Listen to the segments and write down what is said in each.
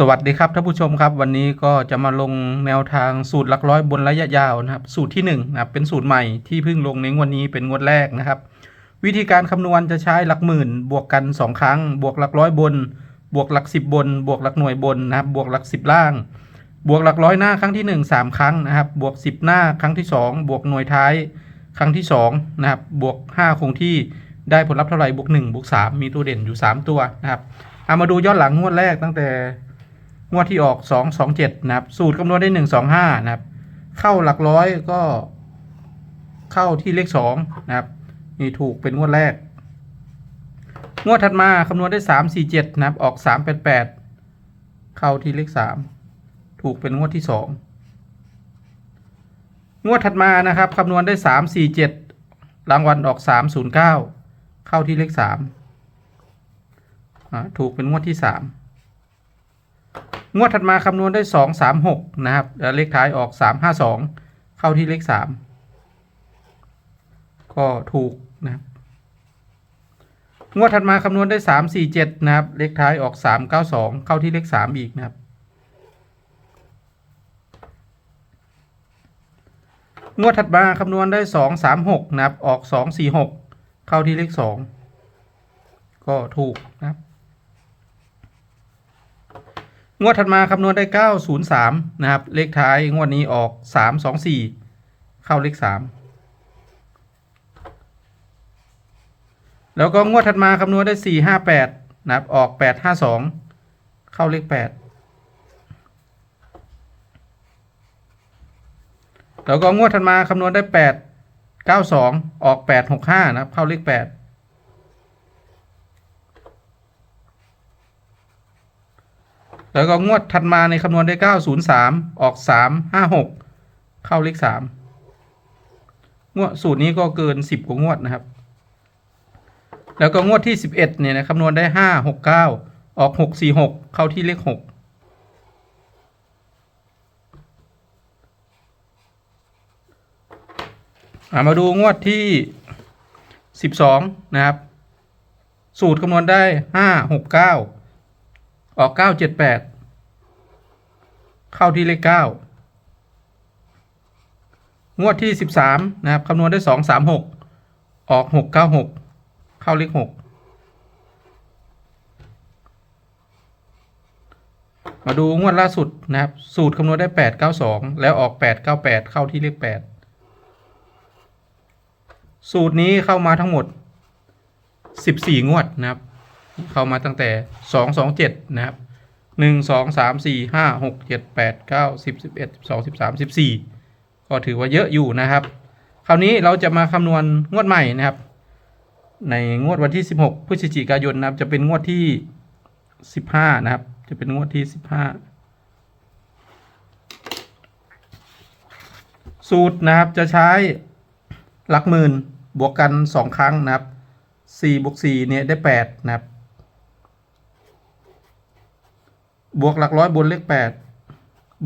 สวัสดีครับท่านผู้ชมครับ วันนี้ก็จะมาลงแนวทางสูตรหลักร้อยบนระยะยาวนะครับ สูตรที่1นงนะครับเป็นสูตรใหม่ที่เพิ่งลงในงวดนี้เป็นงวดแรกนะครับ วิธีการคำนวณจะใช้หลักหมื่น บวกกัน 2 ครั้ง บวกหลักร้อยบน บวกหลัก 10 บน บวกหลักหน่วยบนนะครับบวกหลัก 10 ล่าง บวกหลักร้อยหน้าครั้งที่ 1 3 ครั้งนะครับ บวก 10 หน้าครั้งที่ 2 บวกหน่วยท้าย ครั้งที่2นะครับบวก 5 คงที่ได้ผลลัพธ์เท่าไหร่บวก1บวก3มีตัวเด่นอยู่ 3 ตัวนะครับเอามาดูย้อนหลังงวดแรกตั้งแต่ งวดที่ออกสองสองเจ็ดนะครับ สูตรคำนวณได้หนึ่งสองห้านะครับ เข้าหลักร้อยก็เข้าที่เลขสองนะครับนี่ถูกเป็นงวดแรก งวดถัดมาคำนวณได้สามสี่เจ็ดนะครับ ออกสามแปดแปดเข้าที่เลขสามถูกเป็นงวดที่สองงวดถัดมานะครับคำนวณได้สามสี่เจ็ดรางวัลออกสามศูนย์เก้าเข้าที่เลขสามอ่าถูกเป็นงวดที่สาม งวดถัดมาคำนวณได้สองสามหกนะครับแล้วเลขท้ายออกสามห้าสองเข้าที่เลขสามก็ถูกนะครับงวดถัดมาคำนวณได้สามสี่เจ็ดนะครับ เลขท้ายออกสามเก้าสองเข้าที่เลขสามอีกนะครับ งวดถัดมาคำนวณได้สองสามหกนะครับ ออกสองสี่หกเข้าที่เลขสองก็ถูกนะครับ งวดถัดมาคำนวณได้ 903 นะครับ เลขท้ายงวดนี้ออก 324 เข้าเลข 3 แล้วก็งวดถัดมาคำนวณได้ 458 นะครับ ออก 852 เข้าเลข 8 แล้วก็งวดถัดมาคำนวณได้ 892 ออก 865 นะครับ เข้าเลข 8 แล้วก็งวดถัดมาในคำนวณได้ 903 ออก 356 เข้าเลข3งวดสูตรนี้ก็เกิน 10 กว่างวดนะครับ แล้วก็งวดที่ 11เนี่ยนะคำนวณได้ 569 ออก 646 เข้าที่เลข 6ามาดูงวดที่ 12 นะครับ สูตรคำนวณได้ 569 ออกเก้าเจ็ดแปดเข้าที่เลขเก้างวดที่สิบสามนะครับคำนวณได้สองสามหกออกหกเก้าหกเข้าเลขหกมาดูงวดล่าสุดนะครับ สูตรคำนวณได้แปดเก้าสองแล้วออกแปดเก้าแปดเข้าที่เลขแปดสูตรนี้เข้ามาทั้งหมดสิบสี่งวดนะครับ เข้ามาตั้งแต่สองสองเจ็ดนะครับหนึ่งสองสามสี่ห้าหกเจ็ดแปดเก้าสิบสิบเอ็ดสิบสองสิบสามสิบสี่ก็ถือว่าเยอะอยู่นะครับ คราวนี้เราจะมาคำนวณงวดใหม่นะครับ ในงวดวันที่สิบหกพฤศจิกายนนะครับ จะเป็นงวดที่สิบห้านะครับ จะเป็นงวดที่สิบห้าสูตรนะครับจะใช้หลักหมื่นบวกกันสองครั้งนะครับสี่บวกสี่เนี่ยได้แปดนะครับ บวกหลักร้อยบนเลขแปด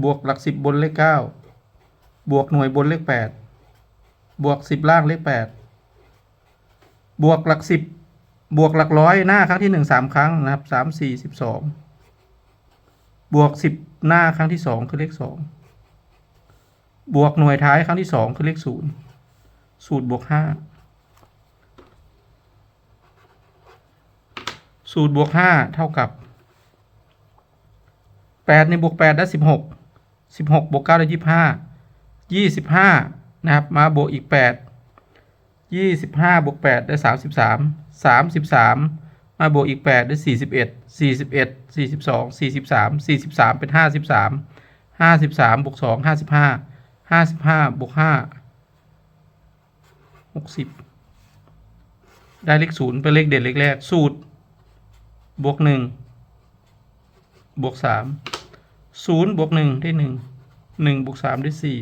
บวกหลักสิบบนเลขเก้าบวกหน่วยบนเลขแปดบวกสิบล่างเลขแปดบวกหลักสิบบวกหลักร้อยหน้าครั้งที่หนึ่งสามครั้งนะครับสามสี่สิบสองบวกสิบหน้าครั้งที่สองคือเลขสองบวกหน่วยท้ายครั้งที่สองคือเลขศูนย์สูตรบวกห้าสูตรบวกห้าเท่ากับ แปดในบวกแปดได้สิบหกสิบหกบวกเก้าได้ยี่ห้ายี่สิบห้านะครับ มาบวกอีกแปดยี่สิบห้าบวกแปดได้สามสิบสามสามสิบสามมาบวกอีกแปดได้สี่สิบเอ็ดสี่สิบเอ็ดสี่สิบสองสี่สิบสามสี่สิบสามเป็นห้าสิบสามห้าสิบสามบวกสองห้าสิบห้าห้าสิบห้าบวกห้าหกสิบได้เลขศูนย์เป็นเลขเด่นเลขแรก สูตร บวกหนึ่งบวกสาม ศูนย์บวกหนึ่งได้หนึ่งหนึ่งบวกสามได้สี่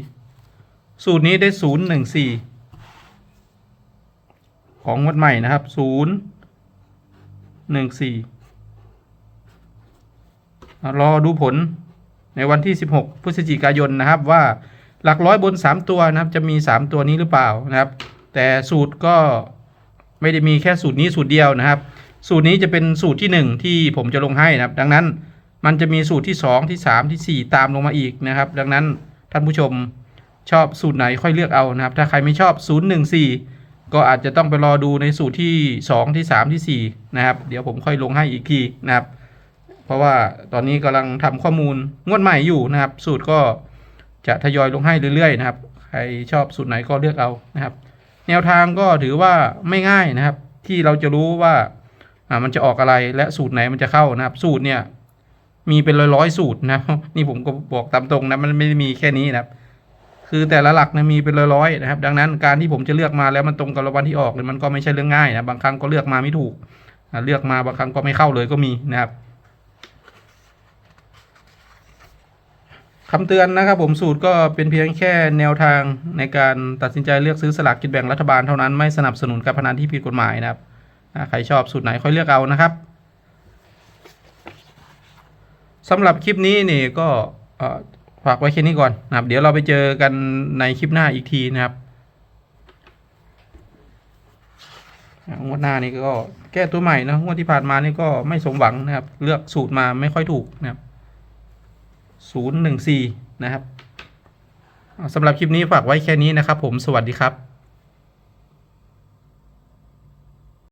สูตรนี้ได้ศูนย์หนึ่งสี่ของงวดใหม่นะครับศูนย์หนึ่งสี่รอดูผลในวันที่สิบหกพฤศจิกายนนะครับว่าหลักร้อยบนสามตัวนะครับจะมีสามตัวนี้หรือเปล่านะครับ แต่สูตรก็ไม่ได้มีแค่สูตรนี้สูตรเดียวนะครับ สูตรนี้จะเป็นสูตรที่หนึ่งที่ผมจะลงให้นะครับ ดังนั้น มันจะมีสูตรที่สองที่สามที่สี่ตามลงมาอีกนะครับ ดังนั้นท่านผู้ชมชอบสูตรไหนค่อยเลือกเอานะครับ ถ้าใครไม่ชอบ 014 ก็อาจจะต้องไปรอดูในสูตรที่ 2 ที่ 3 ที่ 4 นะครับ เดี๋ยวผมค่อยลงให้อีกทีนะครับ เพราะว่าตอนนี้กำลังทำข้อมูลงวดใหม่อยู่นะครับ สูตรก็จะทยอยลงให้เรื่อยๆนะครับ ใครชอบสูตรไหนก็เลือกเอานะครับ แนวทางก็ถือว่าไม่ง่ายนะครับ ที่เราจะรู้ว่ามันจะออกอะไรและสูตรไหนมันจะเข้านะครับ สูตรเนี่ย มีเป็นร้อยๆสูตรนะนี่ผมก็บอกตามตรงนะมันไม่ได้มีแค่นี้นะครับคือแต่ละหลักนะมีเป็นร้อยๆนะครับ ดังนั้นการที่ผมจะเลือกมาแล้วมันตรงกับรางวัลที่ออกเลยมันก็ไม่ใช่เรื่องง่ายนะบางครั้งก็เลือกมาไม่ถูกเลือกมาบางครั้งก็ไม่เข้าเลยก็มีนะครับคำเตือนนะครับผมสูตรก็เป็นเพียงแค่แนวทางในการตัดสินใจเลือกซื้อสลากกินแบ่งรัฐบาลเท่านั้นไม่สนับสนุนการพนันที่ผิดกฎหมายนะครับใครชอบสูตรไหนค่อยเลือกเอานะครับ สำหรับคลิปนี้นี่ก็ฝากไว้แค่นี้ก่อนนะครับ เดี๋ยวเราไปเจอกันในคลิปหน้าอีกทีนะครับงวดหน้านี่ก็แก้ตัวใหม่นะงวดที่ผ่านมานี่ก็ไม่สมหวังนะครับ เลือกสูตรมาไม่ค่อยถูกนะครับศูนย์หนึ่งสี่นะครับสำหรับคลิปนี้ฝากไว้แค่นี้นะครับผมสวัสดีครับ